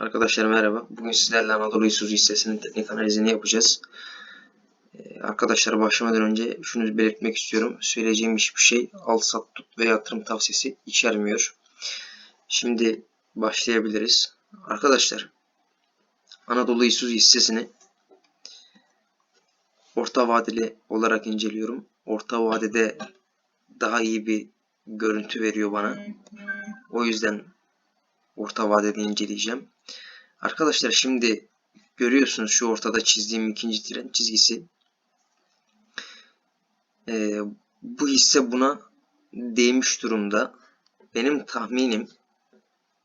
Arkadaşlar merhaba. Bugün sizlerle Anadolu İsuzu hissesinin teknik analizini yapacağız. Ee, arkadaşlar başlamadan önce şunu belirtmek istiyorum. Söyleyeceğim hiçbir şey al sat tut ve yatırım tavsiyesi içermiyor. Şimdi başlayabiliriz. Arkadaşlar Anadolu İsuzu hissesini orta vadeli olarak inceliyorum. Orta vadede daha iyi bir görüntü veriyor bana. O yüzden orta vadede inceleyeceğim. Arkadaşlar şimdi görüyorsunuz şu ortada çizdiğim ikinci tren çizgisi. Ee, bu hisse buna değmiş durumda. Benim tahminim,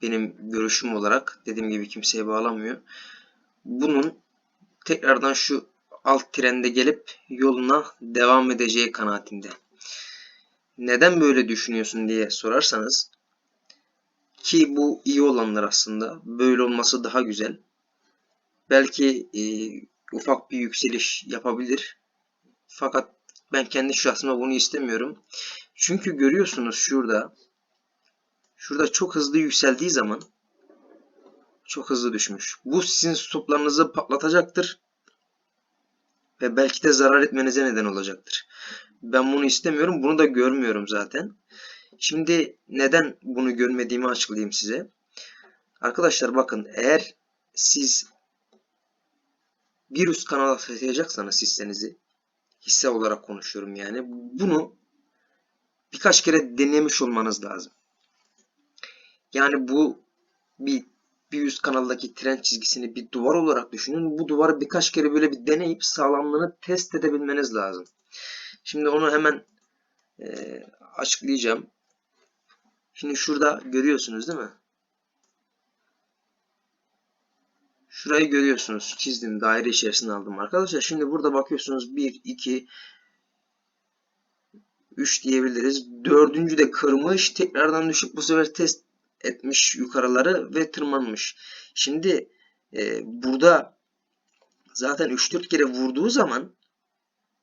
benim görüşüm olarak dediğim gibi kimseye bağlamıyor. Bunun tekrardan şu alt trende gelip yoluna devam edeceği kanaatinde. Neden böyle düşünüyorsun diye sorarsanız ki bu iyi olanlar aslında. Böyle olması daha güzel. Belki e, ufak bir yükseliş yapabilir. Fakat ben kendi şahsıma bunu istemiyorum. Çünkü görüyorsunuz şurada şurada çok hızlı yükseldiği zaman çok hızlı düşmüş. Bu sizin stoplarınızı patlatacaktır. Ve belki de zarar etmenize neden olacaktır. Ben bunu istemiyorum. Bunu da görmüyorum zaten. Şimdi neden bunu görmediğimi açıklayayım size. Arkadaşlar bakın eğer siz bir üst kanala taşıyacaksanız hissenizi hisse olarak konuşuyorum yani bunu birkaç kere denemiş olmanız lazım. Yani bu bir bir üst kanaldaki tren çizgisini bir duvar olarak düşünün. Bu duvarı birkaç kere böyle bir deneyip sağlamlığını test edebilmeniz lazım. Şimdi onu hemen e, açıklayacağım. Şimdi şurada görüyorsunuz değil mi? Şurayı görüyorsunuz. Çizdim. Daire içerisine aldım arkadaşlar. Şimdi burada bakıyorsunuz 1, 2, 3 diyebiliriz. Dördüncü de kırmış. Tekrardan düşüp bu sefer test etmiş yukarıları ve tırmanmış. Şimdi e, burada zaten 3-4 kere vurduğu zaman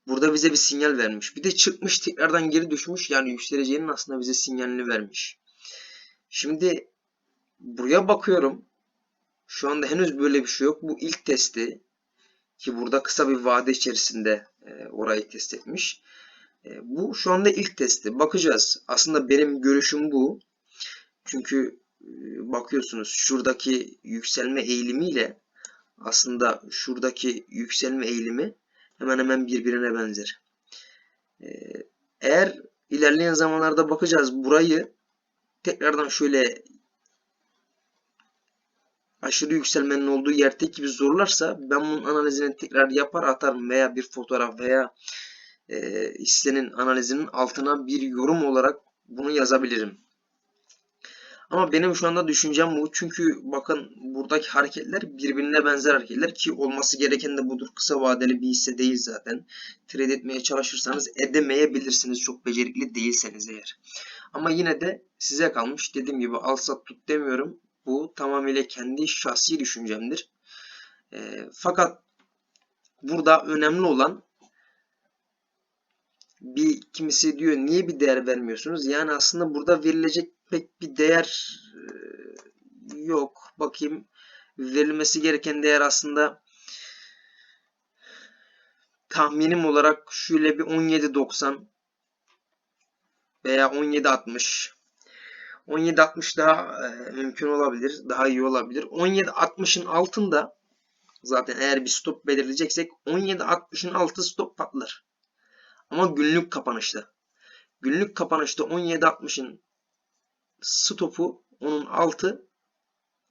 burada bize bir sinyal vermiş. Bir de çıkmış tekrardan geri düşmüş. Yani yükseleceğinin aslında bize sinyalini vermiş. Şimdi buraya bakıyorum. Şu anda henüz böyle bir şey yok. Bu ilk testi ki burada kısa bir vade içerisinde e, orayı test etmiş. E, bu şu anda ilk testi. Bakacağız. Aslında benim görüşüm bu. Çünkü e, bakıyorsunuz şuradaki yükselme eğilimiyle aslında şuradaki yükselme eğilimi hemen hemen birbirine benzer. Eğer ilerleyen zamanlarda bakacağız burayı tekrardan şöyle aşırı yükselmenin olduğu yerdeki gibi zorlarsa ben bunun analizini tekrar yapar atarım veya bir fotoğraf veya e, hissenin analizinin altına bir yorum olarak bunu yazabilirim. Ama benim şu anda düşüncem bu. Çünkü bakın buradaki hareketler birbirine benzer hareketler ki olması gereken de budur. Kısa vadeli bir hisse değil zaten. Trade etmeye çalışırsanız edemeyebilirsiniz çok becerikli değilseniz eğer. Ama yine de size kalmış. Dediğim gibi al sat tut demiyorum. Bu tamamıyla kendi şahsi düşüncemdir. E, fakat burada önemli olan bir kimisi diyor niye bir değer vermiyorsunuz? Yani aslında burada verilecek pek bir değer e, yok. Bakayım verilmesi gereken değer aslında tahminim olarak şöyle bir 17.90 veya 17.60 17.60 daha e, mümkün olabilir. Daha iyi olabilir. 17.60'ın altında zaten eğer bir stop belirleyeceksek 17.60'ın altı stop patlar. Ama günlük kapanışta. Günlük kapanışta 17.60'ın stopu onun altı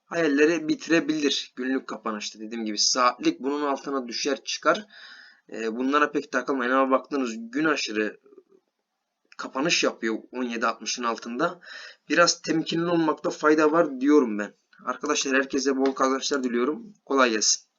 hayalleri bitirebilir günlük kapanışta. Dediğim gibi saatlik bunun altına düşer çıkar. E, bunlara pek takılmayın ama baktığınız gün aşırı kapanış yapıyor 17.60'ın altında. Biraz temkinli olmakta fayda var diyorum ben. Arkadaşlar herkese bol kazançlar diliyorum. Kolay gelsin.